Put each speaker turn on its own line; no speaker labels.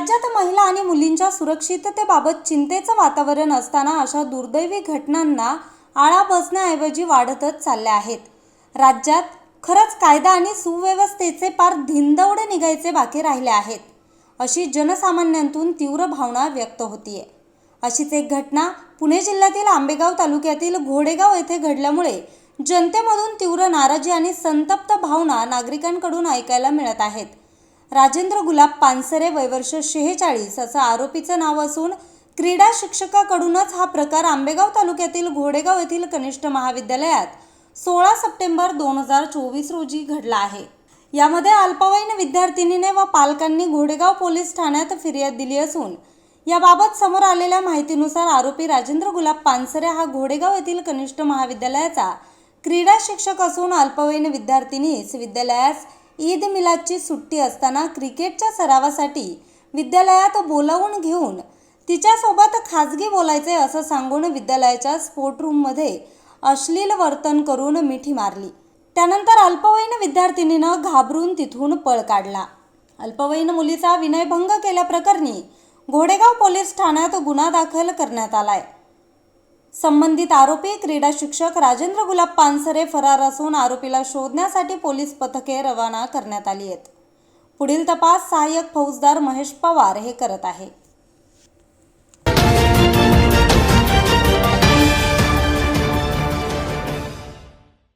राज्यात महिला आणि मुलींच्या सुरक्षिततेबाबत चिंतेचं वातावरण असताना अशा दुर्दैवी घटनांना आळा बसण्याऐवजी वाढतच चालल्या आहेत. राज्यात खरंच कायदा आणि सुव्यवस्थेचे पार धिंदवडे निघायचे बाकी राहिले आहेत अशी जनसामान्यांतून तीव्र भावना व्यक्त होतीये. अशीच एक घटना पुणे जिल्ह्यातील आंबेगाव तालुक्यातील घोडेगाव येथे घडल्यामुळे जनतेमधून तीव्र नाराजी आणि संतप्त भावना नागरिकांकडून ऐकायला मिळत आहेत. राजेंद्र गुलाब पानसरे वयवर्ष शेहेचाळीस असं आरोपीचं नाव असून क्रीडा शिक्षकाकडूनच हा प्रकार आंबेगाव तालुक्यातील घोडेगाव येथील कनिष्ठ महाविद्यालयात सोळा सप्टेंबर दोन हजार चोवीस रोजी घडला आहे. यामध्ये अल्पवयीन विद्यार्थिनीने व पालकांनी घोडेगाव पोलीस ठाण्यात फिर्याद दिली असून याबाबत समोर आलेल्या माहितीनुसार आरोपी राजेंद्र गुलाब पानसरे हा घोडेगाव येथील कनिष्ठ महाविद्यालयाचा क्रीडा शिक्षक असून अल्पवयीन विद्यार्थिनीस विद्यालयास ईद मिलादची सुट्टी असताना क्रिकेटच्या सरावासाठी विद्यालयात बोलावून घेऊन तिच्यासोबत खाजगी बोलायचे असं सांगून विद्यालयाच्या स्पोर्ट रूममध्ये अश्लील वर्तन करून मिठी मारली. त्यानंतर अल्पवयीन विद्यार्थिनीनं घाबरून तिथून पळ काढला. अल्पवयीन मुलीचा विनयभंग केल्याप्रकरणी घोडेगाव पोलीस ठाण्यात गुन्हा दाखल करण्यात आलाय. संबंधित आरोपी क्रीडा शिक्षक राजेंद्र गुलाब पानसरे फरार असून आरोपीला शोधण्यासाठी पोलीस पथके रवाना करण्यात आली आहेत. पुढील तपास सहाय्यक फौजदार महेश पवार हे करत आहे.